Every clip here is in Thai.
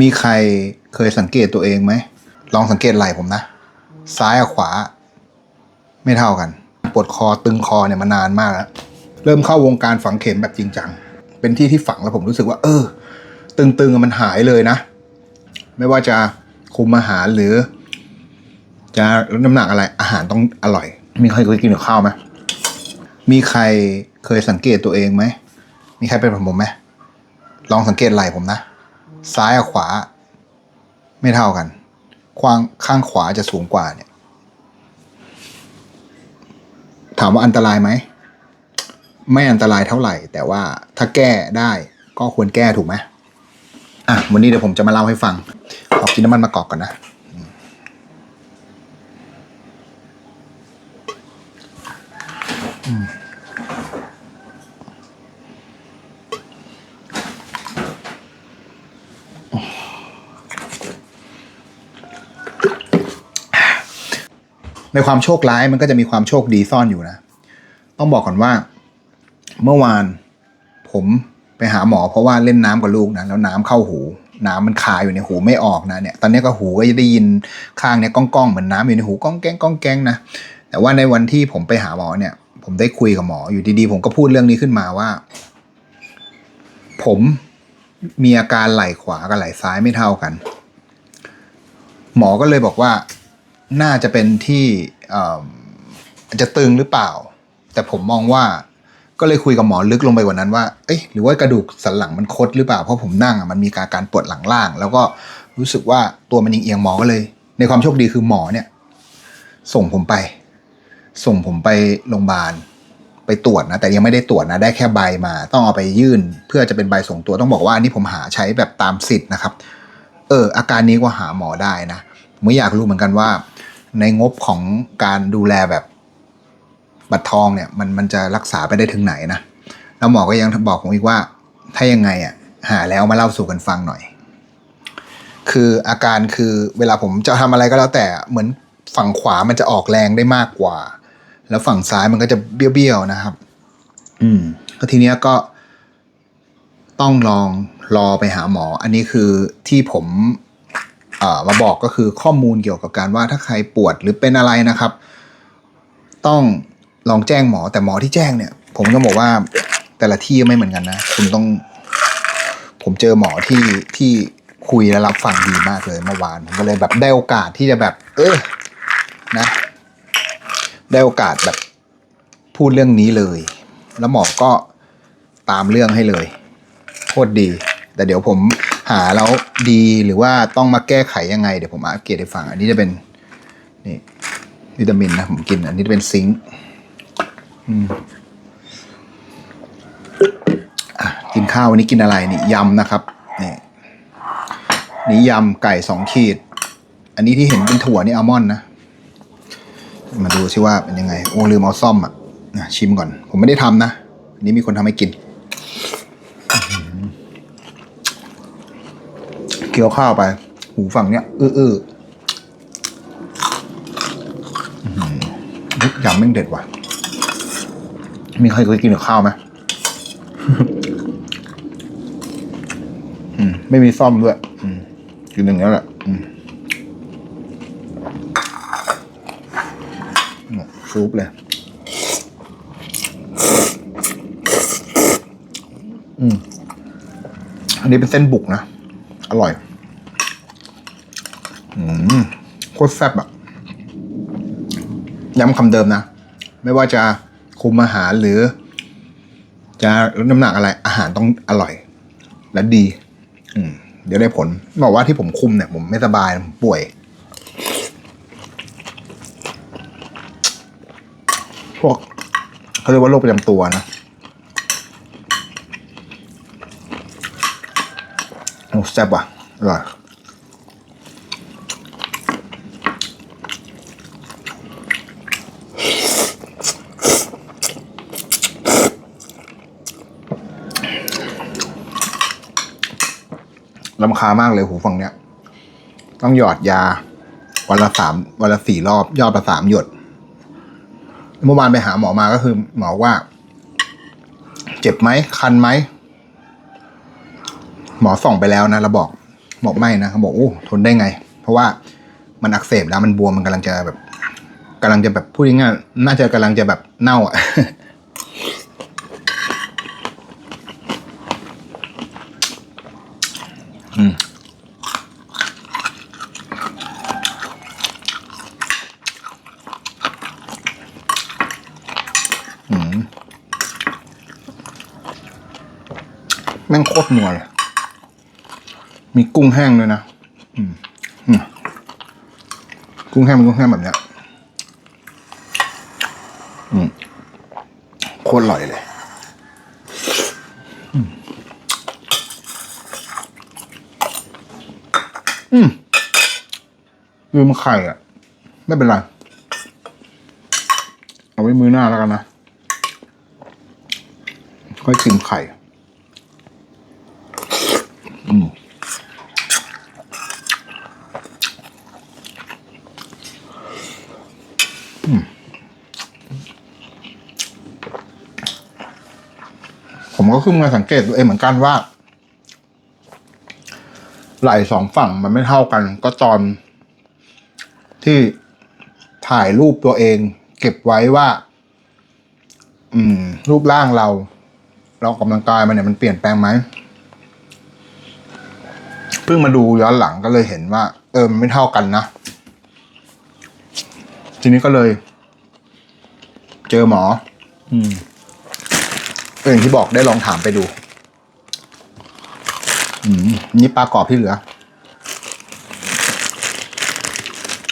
มีใครเคยสังเกตตัวเองไหม ลองสังเกตไหล่ผมนะ ซ้ายกับขวา ไม่เท่ากัน ปวดคอตึงคอเนี่ยมานานมากแล้ว เริ่มเข้าวงการฝังเข็มแบบจริงจัง เป็นที่ที่ฝังแล้วผมรู้สึกว่า เออ ตึงๆมันหายเลยนะ ไม่ว่าจะคุมอาหารหรือ จะลดน้ำหนักอะไร อาหารต้องอร่อย มีใครเคยกินกับข้าวไหมมีใครเคยสังเกตตัวเองไหม มีใครเป็นผมไหม ลองสังเกตไหล่ผมนะ ซ้ายกับขวา ไม่เท่ากันควางข้างขวาจะสูงกว่าเนี่ย ถามว่าอันตรายไหม ไม่อันตรายเท่าไหร่ แต่ว่าถ้าแก้ได้ก็ควรแก้ถูกไหมอะ วันนี้เดี๋ยวผมจะมาเล่าให้ฟัง ขอกินน้ำมันมะกอกก่อนนะ ในความโชคร้ายมันก็จะมีความโชคดีซ่อนอยู่นะ ต้องบอกก่อนว่า เมื่อวานผมไปหาหมอเพราะว่าเล่นน้ำกับลูกนะแล้วน้ำเข้าหู น้ำมันคาอยู่ในหูไม่ออกนะเนี่ย ตอนนี้ก็หูก็จะได้ยินข้างเนี่ยก้องก้องๆเหมือนน้ำอยู่ในหูก้องแก้งก้องแก้งนะแต่ว่าในวันที่ผมไปหาหมอเนี่ย ผมได้คุยกับหมออยู่ดีๆ ผมก็พูดเรื่องนี้ขึ้นมาว่า ผมมีอาการไหล่ขวากับไหล่ซ้ายไม่เท่ากัน หมอก็เลยบอกว่า น่าจะเป็นที่อาจจะตึงหรือเปล่า แต่ผมมองว่าก็เลยคุยกับหมอลึกลงไปกว่านั้นว่า เอ้ยหรือว่ากระดูกสันหลังมันคดหรือเปล่า เพราะผมนั่งอะมันมีการการปวดหลังล่าง แล้วก็รู้สึกว่าตัวมันเอียงหมอก็เลย ในความโชคดีคือหมอเนี่ย ส่งผมไป ส่งผมไปโรงพยาบาลไปตรวจนะ แต่ยังไม่ได้ตรวจนะ ได้แค่ใบมา ต้องเอาไปยื่น เพื่อจะเป็นใบส่งตัวต้องบอกว่าอันนี้ผมหาใช้แบบตามสิทธิ์นะครับ เออ อาการนี้ก็หาหมอได้นะผมก็อยากรู้เหมือนกันว่า ในงบของการดูแลแบบบัตรทองเนี่ยมันมันจะรักษาไปได้ถึงไหนนะแล้วหมอก็ยังบอกผมอีกว่า ถ้ายังไงอะหาแล้วมาเล่าสู่กันฟังหน่อย คืออาการคือเวลาผมจะทำอะไรก็แล้วแต่เหมือนฝั่งขวามันจะออกแรงได้มากกว่า แล้วฝั่งซ้ายมันก็จะเบี้ยวๆนะครับ อืมก็ทีเนี้ยก็ต้องลองรอไปหาหมอ อันนี้คือที่ผม มาบอกก็คือข้อมูลเกี่ยวกับการว่าถ้าใครปวดหรือเป็นอะไรนะครับ ต้องลองแจ้งหมอแต่หมอที่แจ้งเนี่ย ผมก็บอกว่าแต่ละที่ไม่เหมือนกันนะ คุณต้อง ผมเจอหมอที่ที่คุยและรับฟังดีมากเลยเมื่อวานผมก็เลยแบบได้โอกาสที่จะแบบ เออนะ ได้โอกาสแบบพูดเรื่องนี้เลย แล้วหมอก็ตามเรื่องให้เลยโคตรดี แต่เดี๋ยวผมหาแล้วดีหรือว่าต้องมาแก้ไขยังไง เดี๋ยวผมอัปเกรดให้ฟัง อันนี้จะเป็นนี่วิตามินนะผมกิน อันนี้จะเป็นซิงค์กินข้าววันนี้กินอะไรนี่ยำนะครับนี่นี่ยำไก่สองขีด อันนี้ที่เห็นเป็นถั่วนี่อัลมอนด์นะ มาดูซิว่าเป็นยังไง โอ้ลืมเอาซ่อมอะนะชิมก่อน ผมไม่ได้ทำนะอันนี้มีคนทำให้กิน เคี้ยวข้าวไป หูฝั่งเนี้ยอื้ออื้อออหือยำแม่งเด็ดว่ะ มีใครเคยกินกับข้าวไหมไม่มีซ่อมด้วยกินอย่างนี้แหละซุปเลยอันนี้เป็นเส้นบุกนะ อร่อย อืม โคตรแซ่บอะย้ำคำเดิมนะ ไม่ว่าจะคุมอาหารหรือ จะลดน้ำหนักอะไร อาหารต้องอร่อย และดี อืม เดี๋ยวได้ผล บอกว่าที่ผมคุมเนี่ย ผมไม่สบายผมป่วย พวกเขาเรียกว่าโรคประจำตัวนะโอ้แซ่บว่ะอร่อย ลำคาญมากเลยหูฟังเนี้ย ต้องหยอดยา วันละสามวันละสี่รอบ ยอดละสามหยด เมื่อวานไปหาหมอมาก็คือ หมอว่า เจ็บไหมคันไหม หมอส่องไปแล้วนะแล้วบอกบอกไม่นะเขาบอกโอ้ทนได้ไง เพราะว่ามันอักเสบแล้วมันบวมมันกำลังจะแบบกำลังจะแบบพูดง่ายๆน่าจะกำลังจะแบบเน่าอะ อืมอืมแม่งโคตรนัวเลย มีกุ้งแห้งด้วยนะ อืมอืมกุ้งแห้งเป็นกุ้งแห้งแบบเนี้ย อืม โคตรอร่อยเลย อืม อืม ลืมไข่อะไม่เป็นไร เอาไว้มือหน้าแล้วกันนะค่อยกินไข่อืมผมก็ขึ้นมาสังเกตตัวเองเหมือนกันว่า ไหล่สองฝั่งมันไม่เท่ากัน ก็ตอน ที่ถ่ายรูปตัวเอง เก็บไว้ว่า อืม รูปร่างเรา เราออกกำลังกายมาเนี่ยมันเปลี่ยนแปลงไหมเพิ่งมาดูย้อนหลังก็เลยเห็นว่า เออมันไม่เท่ากันนะ ทีนี้ก็เลย เจอหมอ อืมก็อย่างที่บอกได้ลองถามไปดู อืมนี่ปลากรอบที่เหลือ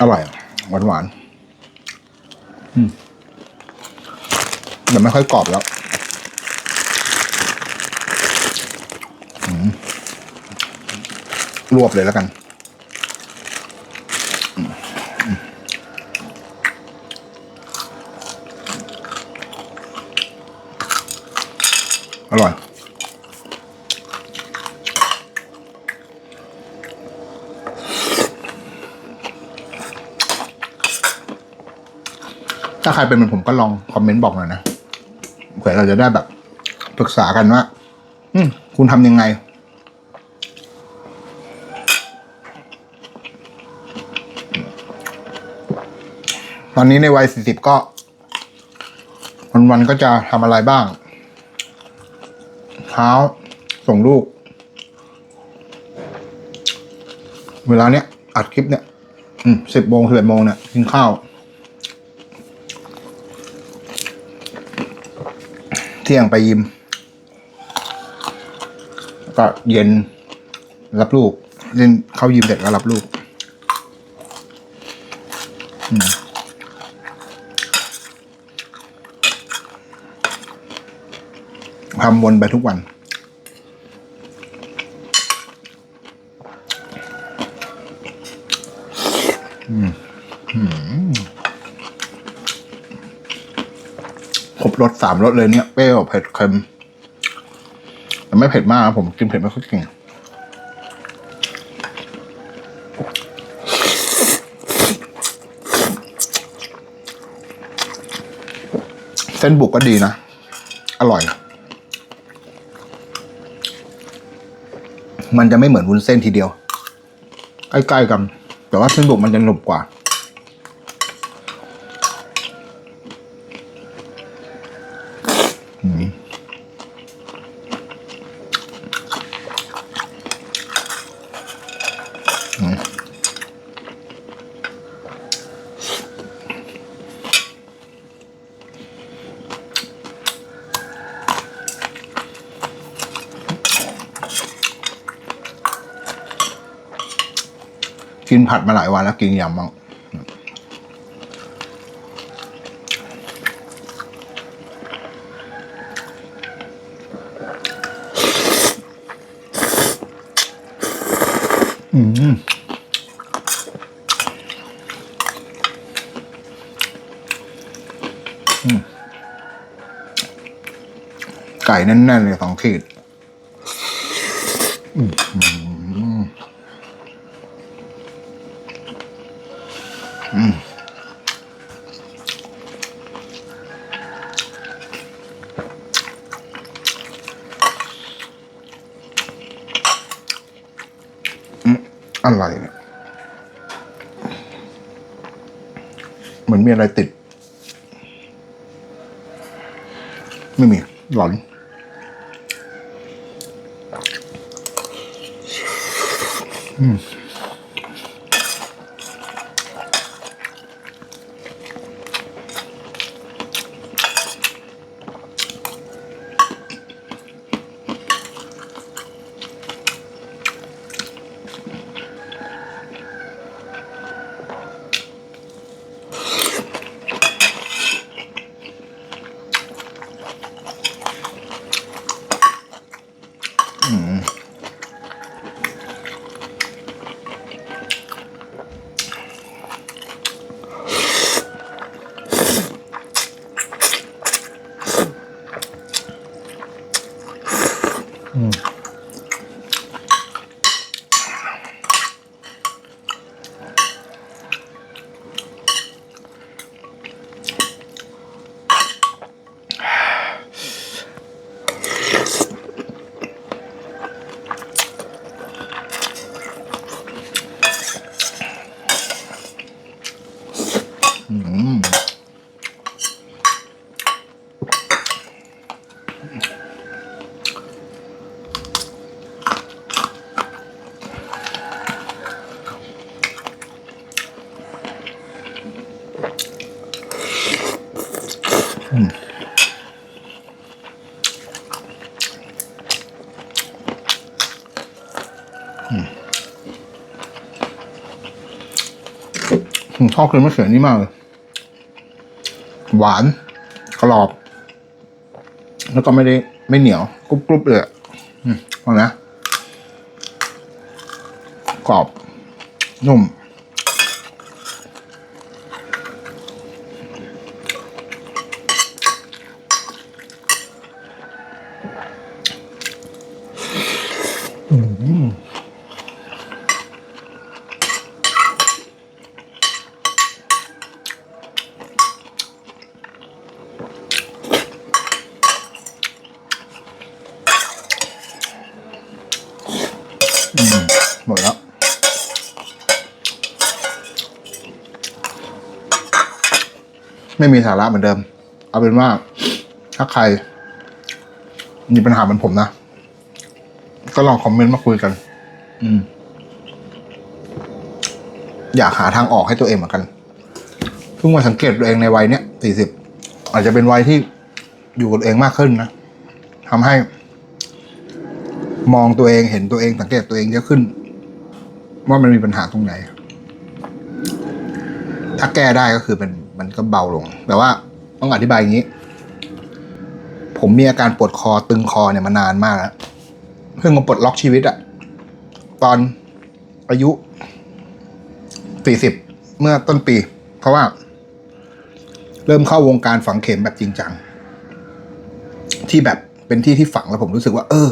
อร่อยหวานหวานๆอืมแต่ไม่ค่อยกรอบแล้วอืมรวบเลยแล้วกันอืมอืมอร่อย ถ้าใครเป็นเหมือนผมก็ลองคอมเมนต์บอกหน่อยนะเผื่อเราจะได้แบบปรึกษากันว่า อืคุณทำยังไง ตอนนี้ในวัยสี่สิบก็ วันๆก็จะทำอะไรบ้างเช้าส่งลูก เวลาเนี้ยอัดคลิปเนี้ยสิบโมงสิบเอ็ดโมงเนี่ยกินข้าว เที่ยงไปยิม ก็เย็นรับลูก เล่นเข้ายิมเสร็จก็รับลูกทำวนไปทุกวัน อืมอืมค รสสามรสเลยเนี่ยเปรี้ยวเผ็ดเค็มแต่ไม่เผ็ดมากนะผมกินเผ็ดไม่ค่อยเก่งเส้นบุกก็ดีนะ อร่อย มันจะไม่เหมือนวุ้นเส้นทีเดียว ใกล้ๆกัน แต่ว่าเส้นบุกมันจะหนุบกว่า กินผัดมาหลายวันแล้วกินยำบ้างอืมอืมไก่แน่นๆเลยสองขีด อืมอะไรเนี่ยเหมือนมีอะไรติด ไม่มี หลอน อืม ผมชอบกินมะเขือนี่มากเลย หวานกรอบ แล้วก็ไม่ได้ไม่เหนียว กรุบกรุบเลยอืมฟังนะกรอบ นุ่ม หมดแล้วไม่มีสาระเหมือนเดิม เอาเป็นว่า ถ้าใคร มีปัญหาเหมือนผมนะ ก็ลองคอมเมนต์มาคุยกัน อืม อยากหาทางออกให้ตัวเองเหมือนกัน เพิ่งมาสังเกตตัวเองในวัยเนี้ยสี่สิบอาจจะเป็นวัยที่อยู่กับตัวเองมากขึ้นนะทำให้ มองตัวเองเห็นตัวเองสังเกตตัวเองเยอะขึ้น ว่ามันมีปัญหาตรงไหน ถ้าแก้ได้ก็คือเป็นมันก็เบาลง แต่ว่าต้องอธิบายอย่างนี้ ผมมีอาการปวดคอตึงคอเนี่ยมานานมากแล้วเพิ่งมาปลดล็อกชีวิตอะตอนอายุสี่สิบเมื่อต้นปี เพราะว่า เริ่มเข้าวงการฝังเข็มแบบจริงจัง ที่แบบเป็นที่ที่ฝังแล้วผมรู้สึกว่า เออ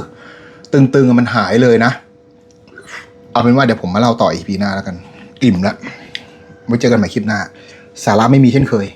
ตึงๆมันหายเลยนะ เอาเป็นว่าเดี๋ยวผมมาเล่าต่ออีพีหน้าแล้วกัน อิ่มละไว้เจอกันใหม่คลิปหน้า สาระไม่มีเช่นเคย